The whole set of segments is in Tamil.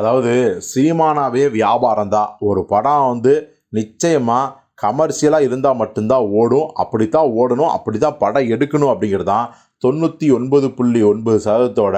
அதாவது சினிமானாவே வியாபாரம் தான் ஒரு படம் வந்து நிச்சயமாக கமர்ஷியலாக இருந்தால் மட்டும்தான் ஓடும் அப்படி தான் ஓடணும் அப்படி தான் படம் எடுக்கணும் அப்படிங்கிறது தான் தொண்ணூற்றி ஒன்பது புள்ளி ஒன்பது சதவீதத்தோட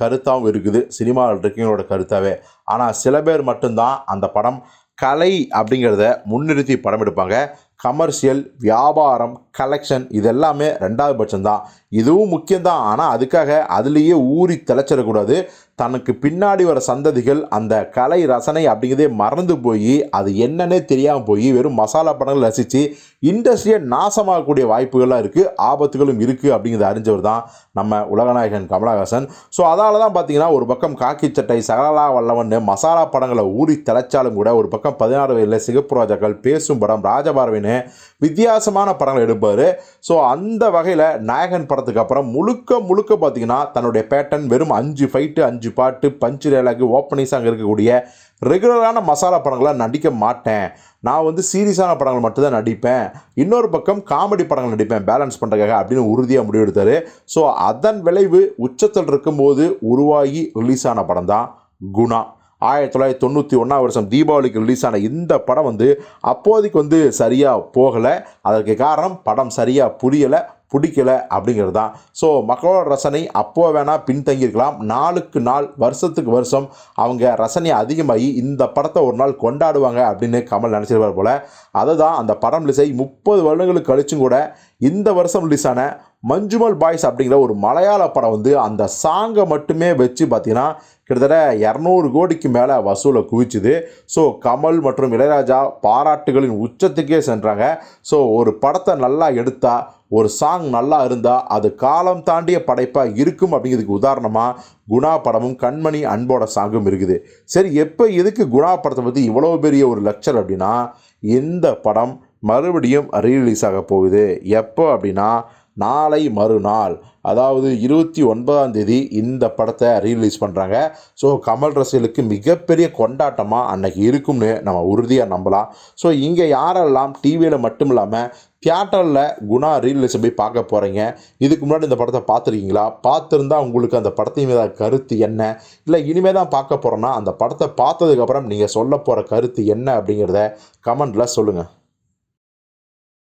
கருத்தாகவும் இருக்குது சினிமாவில் இருக்கவங்களோட கருத்தாவே. ஆனால் சில பேர் மட்டும்தான் அந்த படம் கலை அப்படிங்கிறத முன்னிறுத்தி படம் எடுப்பாங்க. கமர்ஷியல் வியாபாரம் கலெக்ஷன் இது எல்லாமே ரெண்டாவது பட்சம்தான். இதுவும் முக்கியம்தான். ஆனால் அதுக்காக அதுலேயே ஊறி திளைச்சிடக்கூடாது. தனக்கு பின்னாடி வர சந்ததிகள் அந்த கலை ரசனை அப்படிங்கிறதே மறந்து போய் அது என்னன்னே தெரியாமல் போய் வெறும் மசாலா படங்கள் ரசித்து இண்டஸ்ட்ரியை நாசமாகக்கூடிய வாய்ப்புகள்லாம் இருக்குது ஆபத்துகளும் இருக்குது அப்படிங்கிறத அறிஞ்சவர் தான் நம்ம உலகநாயகன் கமலஹாசன். ஸோ அதால் தான் பார்த்தீங்கன்னா ஒரு பக்கம் காக்கி சட்டை சகலா வல்லவன் மசாலா படங்களை ஊறி திளைச்சாலும் கூட ஒரு பக்கம் பதினாறு வயதில் சிகப்பு ராஜாக்கள் பேசும் படம் அப்படின்னு வித்தியாசமான படங்கள் எடுப்பார். ஸோ அந்த வகையில் நாயகன் படத்துக்கு அப்புறம் முழுக்க முழுக்க பார்த்தீங்கன்னா தன்னுடைய பேட்டன் வெறும் அஞ்சு ஃபைட்டு அஞ்சு பாட்டு பஞ்சு டேலாக் ஓப்பனிங் சாங் இருக்கக்கூடிய ரெகுலரான மசாலா படங்களை நடிக்க மாட்டேன். நான் வந்து சீரியஸான படங்கள் மட்டும்தான் நடிப்பேன். இன்னொரு பக்கம் காமெடி படங்கள் நடிப்பேன் பேலன்ஸ் பண்ணுறதுக்காக அப்படின்னு உறுதியாக முடிவெடுத்தார் ஸோ அதன் விளைவு உச்சத்தில் இருக்கும்போது உருவாகி ரிலீஸ் ஆன படம் தான் குணா. ஆயிரத்தி தொள்ளாயிரத்தி தொண்ணூற்றி ஒன்றாம் வருஷம் தீபாவளிக்கு ரிலீஸ் ஆன இந்த படம் வந்து அப்போதைக்கு வந்து சரியாக போகலை. அதற்கு காரணம் படம் சரியாக புரியலை பிடிக்கல அப்படிங்கிறது தான். ஸோ மக்களோட ரசனை அப்போ வேணால் பின்தங்கியிருக்கலாம். நாளுக்கு நாள் வருஷத்துக்கு வருஷம் அவங்க ரசனை அதிகமாகி இந்த படத்தை ஒரு நாள் கொண்டாடுவாங்க அப்படின்னு கமல் நினச்சிருப்பார் போல். அதை தான் அந்த படம் ரிலீஸ் முப்பது வருடங்களுக்கு கழிச்சும் கூட இந்த வருஷம் ரிலீஸ் ஆன மஞ்சுமல் பாய்ஸ் அப்படிங்கிற ஒரு மலையாள படம் வந்து அந்த சாங்கை மட்டுமே வச்சு பார்த்தீங்கன்னா கிட்டத்தட்ட இரநூறு கோடிக்கு மேலே வசூலை குவிச்சுது. ஸோ கமல் மற்றும் இளையராஜா பாராட்டுகளின் உச்சத்துக்கே சென்றாங்க. ஸோ ஒரு படத்தை நல்லா எடுத்தால் ஒரு சாங் நல்லா இருந்தால் அது காலம் தாண்டிய படைப்பாக இருக்கும் அப்படிங்கிறதுக்கு உதாரணமாக குணா படமும் கண்மணி அன்போட சாங்கும் இருக்குது. சரி எப்போ எதுக்கு குணா படத்தை பற்றி இவ்வளோ பெரிய ஒரு லெக்சர் அப்படின்னா இந்த படம் மறுபடியும் ரீரிலீஸ் ஆக போகுது. எப்போ அப்படின்னா நாளை மறுநாள். அதாவது இருபத்தி ஒன்பதாம் தேதி இந்த படத்தை ரீலீஸ் பண்ணுறாங்க ஸோ கமல் ரசிகளுக்கு மிகப்பெரிய கொண்டாட்டமாக அன்னைக்கு இருக்கும்னு நம்ம உறுதியாக நம்பலாம். ஸோ இங்கே யாரெல்லாம் டிவியில் மட்டும் இல்லாமல் தியேட்டரில் குணா ரீரிலீஸை போய் பார்க்க போகிறீங்க இதுக்கு முன்னாடி இந்த படத்தை பார்த்துருக்கீங்களா? பார்த்துருந்தா உங்களுக்கு அந்த படத்தின் மீதான கருத்து என்ன? இல்லை இனிமேல் தான் பார்க்க போகிறோன்னா அந்த படத்தை பார்த்ததுக்கப்புறம் நீங்கள் சொல்ல போகிற கருத்து என்ன அப்படிங்கிறத கமெண்டில் சொல்லுங்கள்